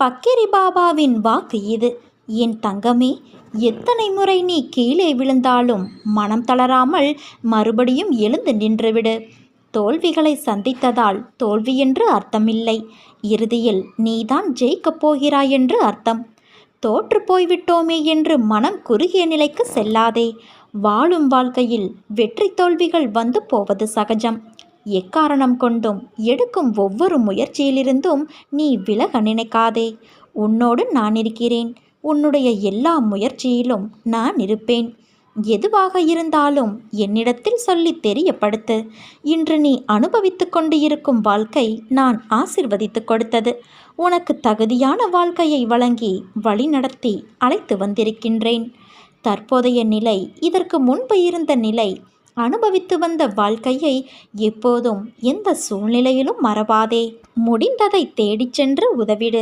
பக்கிரி பாபாவின் வாக்கு இது. என் தங்கமே எத்தனை முறை நீ கீழே விழுந்தாலும் மனம் தளராமல் மறுபடியும் எழுந்து நின்றுவிடு. தோல்விகளை சந்தித்ததால் தோல்வி என்று அர்த்தமில்லை. இறுதியில் நீதான் ஜெயிக்கப் போகிறாய் என்று அர்த்தம். தோற்று போய்விட்டோமே என்று மனம் குறுகிய நிலைக்கு செல்லாதே. வாழும் வாழ்க்கையில் வெற்றி தோல்விகள் வந்து போவது சகஜம். எக்காரணம் கொண்டும் எடுக்கும் ஒவ்வொரு முயற்சியிலிருந்தும் நீ விலக நினைக்காதே. உன்னோடு நான் இருக்கிறேன். உன்னுடைய எல்லா முயற்சியிலும் நான் இருப்பேன். எதுவாக இருந்தாலும் என்னிடத்தில் சொல்லி தெரியப்படுத்து. இன்று நீ அனுபவித்து கொண்டு இருக்கும் வாழ்க்கை நான் ஆசிர்வதித்து கொடுத்தது. உனக்கு தகுதியான வாழ்க்கையை வழங்கி வழிநடத்தி அழைத்து வந்திருக்கின்றேன். தற்போதைய நிலை இதற்கு முன்பு இருந்த நிலை அனுபவித்து வந்த வாழ்க்கையை எப்போதும் எந்த சூழ்நிலையிலும் மறவாதே. முடிந்ததை தேடிச் சென்று உதவிடு.